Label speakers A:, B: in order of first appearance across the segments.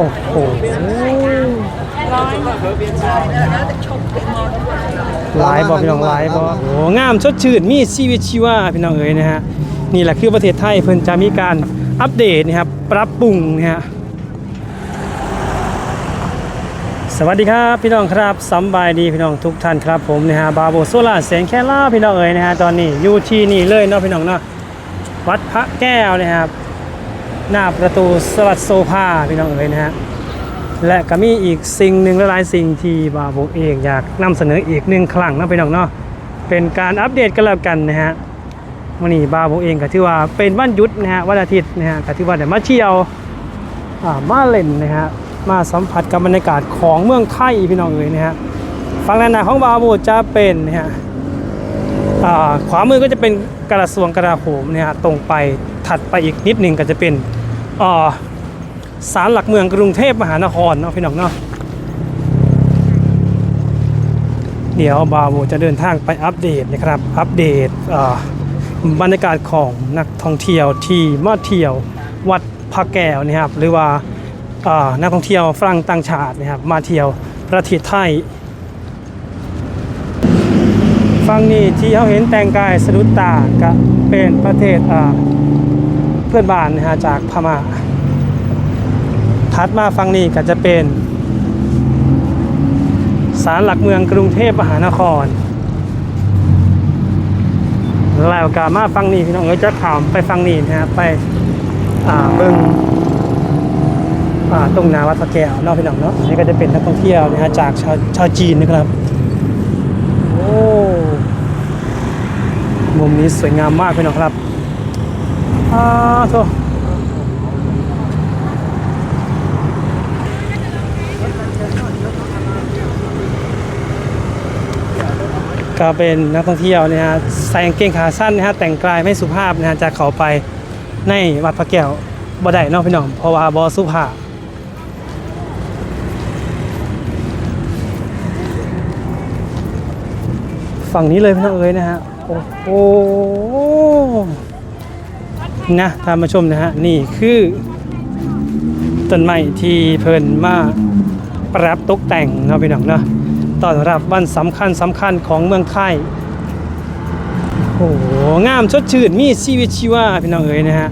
A: โอ้โหหลายบ่พี่น้องหลายบ่โอ้งามสดชื่นมีชีวิตชีวาพี่น้องเอ๋ยนะฮะนี่แหละคือประเทศไทยเพิ่นจะมีการอัปเดตนะครับปรับปรุงนะฮะสวัสดีครับพี่น้องครับสบายดีพี่น้องทุกท่านครับผมนะฮะบาโบโซล่าแสงแค่ล่าพี่น้องเอ๋ยนะฮะตอนนี้อยู่ที่นี่เลยเนาะพี่น้องเนาะวัดพระแก้วนะครับ หน้าประตูสวัดโซภาพี่น้องเอ๋ยนะฮะและก็มีอีกสิ่งหนึ่งหลายสิ่งที่บาโบเองอยากนำเสนออีกหนึ่งครั้งนะพี่น้องเนาะเป็นการอัปเดตกันแล้วกันนะฮะวันนี้บาโบเองก็ถือว่าเป็นวันหยุดนะฮะวันอาทิตย์นะฮะก็ถือว่าได้มาเที่ยวมาเล่นนะฮะมาสัมผัสกับบรรยากาศของเมืองไทยพี่น้องเอ๋ยนะฮะฝั่งด้านหน้าของบาโบจะเป็นนะฮะขวามือก็จะเป็นกระทรวงกลาโหมนี่ยฮะตรงไปถัดไปอีกนิดหนึ่งก็จะเป็น ศาลหลักเมืองกรุงเทพมหานครเนาะพี่น้องเนาะเดี๋ยวบาโบจะเดินทางไปอัปเดตนะครับ อัปเดตบรรยากาศของนักท่องเที่ยวที่มาเที่ยววัดพระแก้วนะครับหรือว่านักท่องเที่ยวฝรั่งต่างชาตินะครับมาเที่ยวประเทศไทยฝั่งนี้ที่เขาเห็นแต่งกายสะดุดตาก็เป็นประเทศเพื่อนบ้านนะฮะจากพม่า ถัดมาฝั่งนี้ก็จะเป็นศาลหลักเมืองกรุงเทพมหานคร แล้วก็มาฝั่งนี้พี่น้องเอ๋ยจะขามไปฝั่งนี้นะฮะไปอ่าเบิ่งอ่าตรงนาวัดพระแก้วเนาะพี่น้องเนาะนี่ก็จะเป็นนักท่องเที่ยวนะฮะจากชาวชาวจีนนะครับโอ้มุมนี้สวยงามมากพี่น้องครับอาโท ก็เป็นนักท่องเที่ยวนะฮะใส่กางเกงขาสั้นนะฮะแต่งกายไม่สุภาพนะฮะจะเขาไปในวัดพระแก้วบ่ได้นอกพี่น้องเพราะว่าบ่สุภาพฝั่งนี้เลยพี่น้องเอ๋ยนะฮะโอ้โหนะตามมาชมนะฮะนี่คือต้นไม้ที่เพิ่นมาปรับตกแต่งเนาะพี่น้องเนาะ ต้อนรับวันสำคัญสำคัญของเมืองไทยโอ้โหงามสดชื่นมีชีวิตชีวาพี่น้องเอ๋ยนะฮะ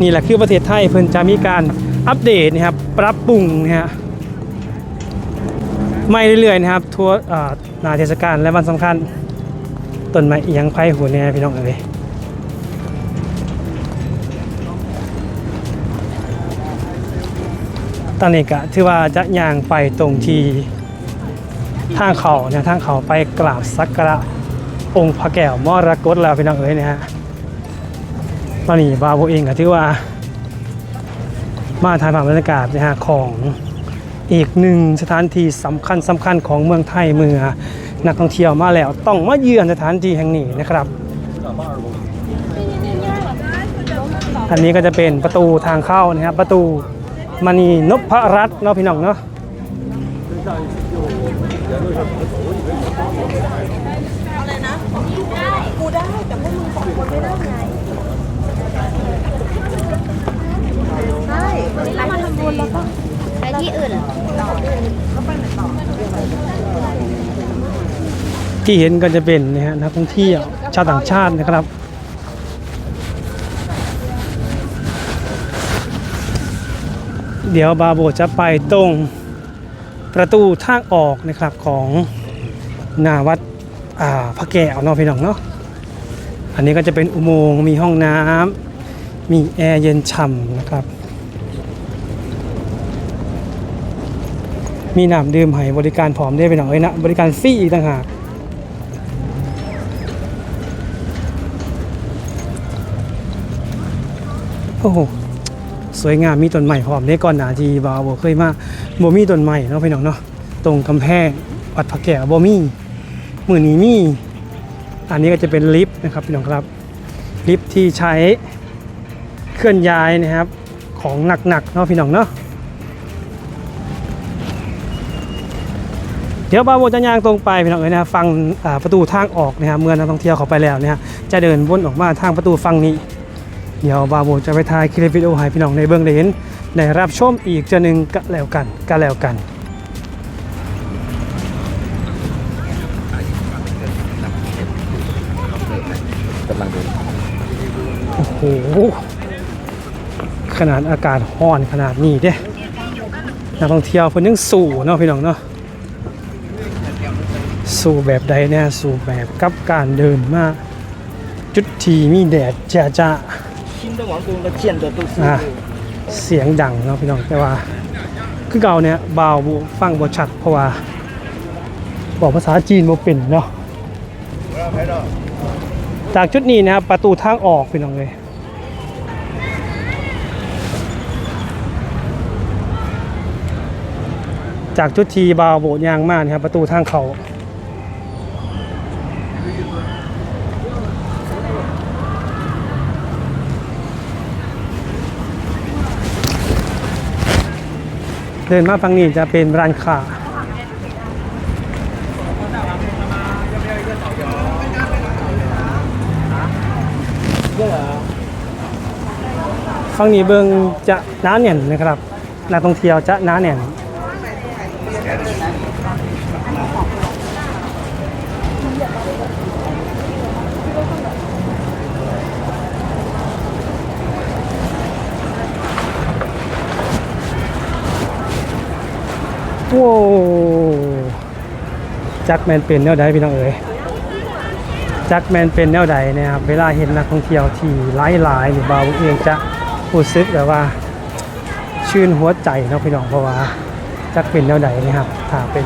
A: นี่แหละคือประเทศไทยเพิ่นจะมีการอัปเดตนะครับปรับปรุงนะฮะไม่เรื่อยๆนะครับทั่วนาเทศกาลและวันสำคัญต้นไม้เอียงไผ่หัวเนี่ยพี่น้องเอ๋ยตอนนี้ก็ถือว่าจะย่างไปตรงที่ ทางเขาเนี่ยทางเขาไปกราบสักการะองค์พระแก้วมรกตแล้วพี่น้องเอ๋ยเนี่ยฮะตอนนี้บาโบเองก็ถือว่า มาถ่ายภาพบรรยากาศนะฮะของอีกหนึ่งสถานที่สำคัญสำคัญของเมืองไทยเมื่อนักท่องเที่ยวมาแล้ว ต้องมาเยือนสถานที่แห่งนี้นะครับ อันนี้ก็จะเป็นประตูทางเข้านะครับประตูมณีนพรัตน์เนาะพี่น้องเนาะ เอะ
B: ไรนะกูได้แต่พวกมึงสองคนไม่ได้ไงใช่วันนี้เรามาทำบุญแล้วก็
C: ไปที่อื่นเหรอ
A: ที่เห็นก็จะเป็นนะฮะนักท่องเที่ยวชาวต่างชาตินะครับเดี๋ยวบาโบจะไปตรง ประตูทางออกนะครับของนาวัดพระแก้วเนาะพี่น้องเนาะอันนี้ก็จะเป็นอุโมงค์มีห้องน้ำมีแอร์เย็นฉ่ำนะครับ มีน้ำดื่มให้บริการพร้อมได้วยพี่น้องเอ้ยนะบริการฟรีอีกต่างหากโอ้โห สวยงามมีต้นไม้พร้อมได้ก่อนหนาทีบาวบ่เคยมาบ่มีต้นไม้เนาะพี่น้องเนาะตรงกำแพงวัดพระแก้วบ่มีมือนี้มีอันนี้ก็จะเป็นลิฟต์นะครับพี่น้องครับลิฟต์ที่ใช้เคลื่อนย้ายนะครับของหนักๆเนาะพี่น้องเนาะเดี๋ยวบาโบจะย่างตรงไปพี่น้องเอ้ยนะฟังประตูทางออกนะครับเมื่อนักท่องเที่ยวเขาไปแล้วเนี่ยจะเดินวนออกมาทางประตูฝั่งนี้ เดี๋ยวบาโบจะไปถ่ายคลิปวิดีโอให้พี่น้องในเบื้องได้เห็นได้รับชมอีกเจอหนึ่งก็แล้วกันก็แล้วกัน
C: กำลังดู
A: โอ้โหขนาดอากาศร้อนขนาดนี้เด้นักท่องเที่ยวเพิ่นยังสู่เนาะพี่น้องเนาะสู่แบบใดแน่สู่แบบกับการเดินมาจุดที่มีแดดจ้าจ้า
C: 的王宫的建的都是
A: อ่ะเสียงดังเนาะพี่น้องแต่ว่า คือเก่าเนี่ยบาวบ่ฟังบ่ชัดเพราะว่า บอกภาษาจีนบ่เป็นเนาะจากจุดนี้นะครับประตูทางออกพี่น้องเลย จากจุดทีบาวโบยางมากนะครับประตูทางเขา เดินมาฝั่งนี้จะเป็นร้านค้าฝั่งนี้เบิงจะหน้าแน่นนะครับนักท่องเที่ยวจะหน้าแน่น โว้จักแมนเป็นแนวใดพี่น้องเอ๋ยจักแมนเป็นแนวใดนะครับเวลาเห็นนักท่องเที่ยวที่หลายหลายๆนี่เบาเองจะรู้สึกแบบว่า ชื่นหัวใจเนาะพี่น้องเพราะว่าจักเป็นแนวใดนะครับถ้าเป็น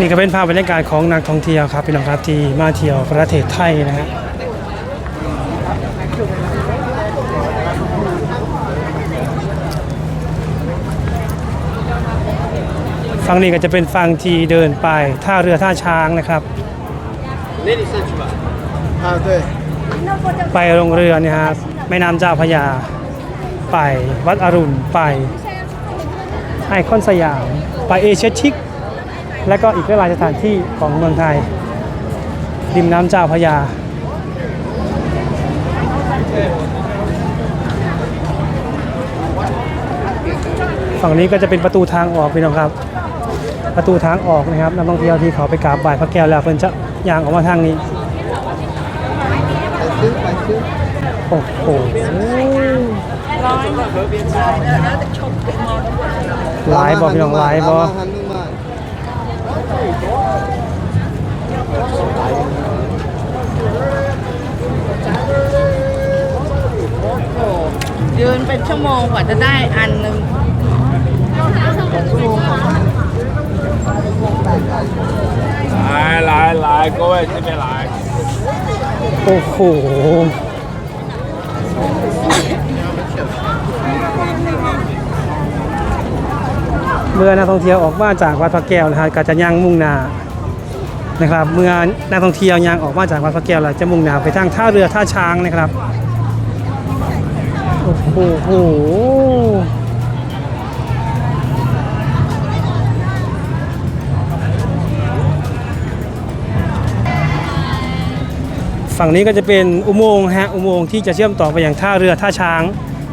A: นี่ก็เป็นภาพบรรยากาศของนักท่องเที่ยวครับพี่น้องครับที่มาเที่ยวประเทศไทยนะฮะฝั่งนี้ก็จะเป็นฝั่งที่เดินไปท่าเรือท่าช้างนะครับ，ไปโรงเรือเนี่ยฮะแม่น้ำเจ้าพระยา ไปวัดอรุณไปไอคอนสยาม ไปเอเชียชิค และก็อีกหลายสถานที่ของเมืองไทยริมน้ำเจ้าพระยา ฝั่งนี้ก็จะเป็นประตูทางออกพี่น้องครับ ประตูทางออกนะครับนักท่องเที่ยวที่เขาไปกราบไหว้พระแก้วแล้วเพิ่นจะย่างออกมาทางนี้โอ้โหหลายบอพี่น้องหลายบอ
B: ยืนเป็นชั่วโมงกว่าจะได้อันหนึ่ง
D: 来来来，各位这边来。
A: โอ้โห มื่อนักท่องเที่ยวออกมาจากวัดพระแก้วนะฮะก็จะย่างมุ่งหน้านะครับ เมื่อนักท่องเที่ยวย่างออกมาจากวัดพระแก้วแล้วจะมุ่งหน้าไปทางท่าเรือท่าช้างนะครับโอ้โหฝั่งนี้ก็จะเป็นอุโมงค์ฮะอุโมงค์ที่จะเชื่อมต่อไปอย่างท่าเรือท่าช้าง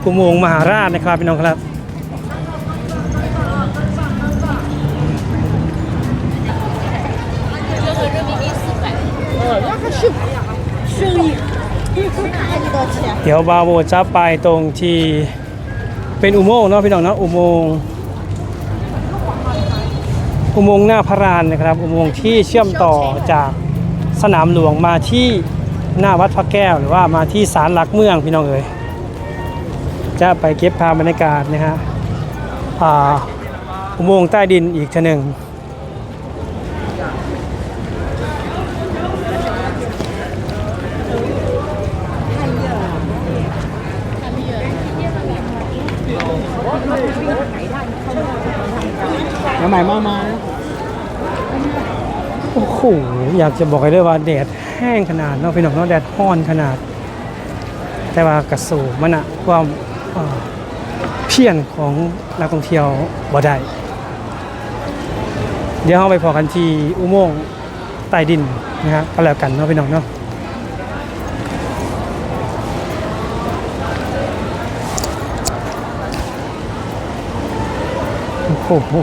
A: อุโมงค์มหาราชนะครับพี่น้องครับ เดี๋ยวบาโบจะไปตรงที่เป็นอุโมงค์เนาะพี่น้องเนาะอุโมงค์อุโมงค์หน้าพระรานนะครับ อุโมงค์ที่เชื่อมต่อจากสนามหลวงมาที่หน้าวัดพระแก้ว หรือว่ามาที่ศาลหลักเมืองพี่น้องเอ๋ยจะไปเก็บภาพบรรยากาศนะฮะอ่าอุโมงค์ใต้ดินอีกชหนึ่ง
C: น้ำใหม่มามา
A: โอ้โหอยากจะบอกให้ด้วยว่าแดดแห้งขนาดเนาะพี่น้องเนาะแดดห้อนขนาด แต่ว่ากระสูมันอะความเพี้ยนของนักท่องเที่ยวบ่ได้เดี๋ยวเราไปพอกันที่อุโมงค์ใต้ดินนะครับก็แล้วกันเนาะพี่น้องเนาะโอ้โห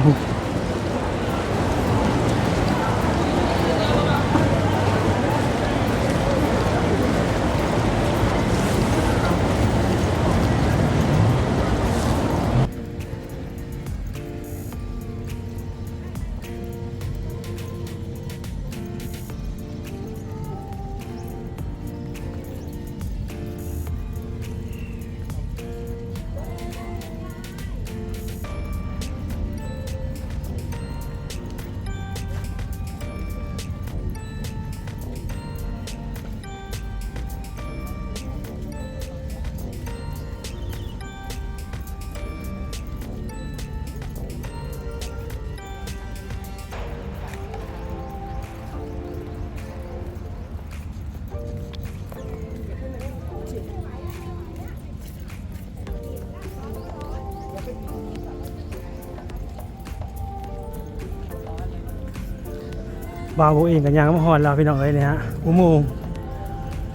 A: บาวเองกันยางมาหอนเราพี่น้องเอ้ยเนี่ยฮะอุโมงค์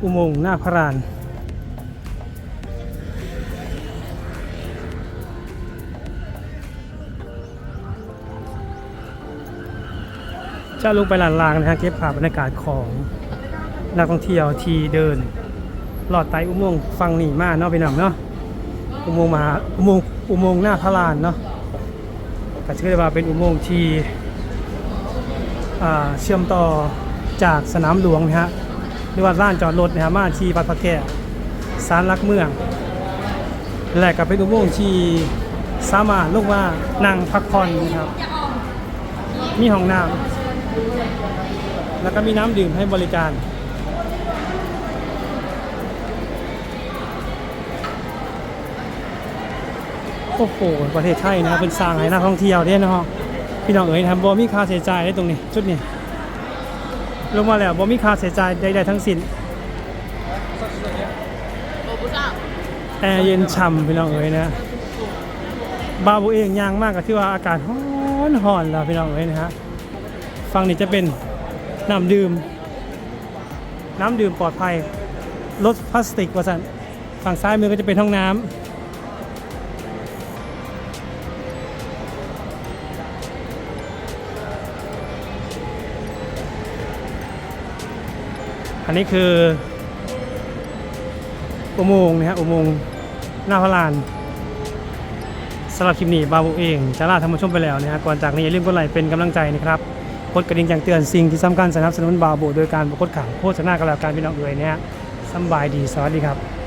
A: อุโมงค์หน้าพระรานจะลงไปลานลางนะฮะเก็บภาพบรรยากาศของนักท่องเที่ยวที่เดินหลอดไตอุโมงค์ฟังนี่มาเนาะพี่น้องเนาะอุโมงค์มาอุโมงค์อุโมงค์หน้าพระรานเนาะก็ชื่อได้ว่าเป็นอุโมงค์ที่ เชื่อมต่อจากสนามหลวงนะฮะหรือว่าร้านจอดรถนะฮะมาที่วัดพระแก้วสารลักเมือง และก็เป็นอุโมงค์ที่สามารถลงมานั่งพักผ่อนนะครับ มีห้องน้ำแล้วก็มีน้ำดื่มให้บริการโอ้โหประเทศไทยนะเป็นสร้างให้นักท่องเที่ยวเนี่ยนะฮะ พี่น้องเอ๋ยนะครับบ่มีค่าใช้จ่ายได้ตรงนี้ชุดนี้ลงมาแล้วบ่มีค่าใช้จ่ายใดๆทั้งสิ้นแอร์เย็นฉ่ำพี่น้องเอ๋ยนะบาบูเองยางมากก็ที่ว่าอากาศร้อนหอนแล้วพี่น้องเอ๋ยนะฮะฝั่งนี้จะเป็นน้ำดื่ม น้ำดื่มปลอดภัยลดพลาสติกว่าสันฝั่งซ้ายมือก็จะเป็นห้องน้ำ อันนี้คือ อุโมงค์นะฮะอุโมงค์หน้าพระลานสำหรับคลิปนี้บาบูเองจะลาท่านผู้ชมไปแล้วนะฮะก่อนจากนี้อย่าลืมกดไลค์เป็นกำลังใจนะครับกดกระดิ่งแจ้งเตือนสิ่งที่สำคัญสนับสนุนบาบูโดยการกดข่าวโฆษณากับแล้วการพี่น้องเอ๋ยนะฮะสบายดีสวัสดีครับ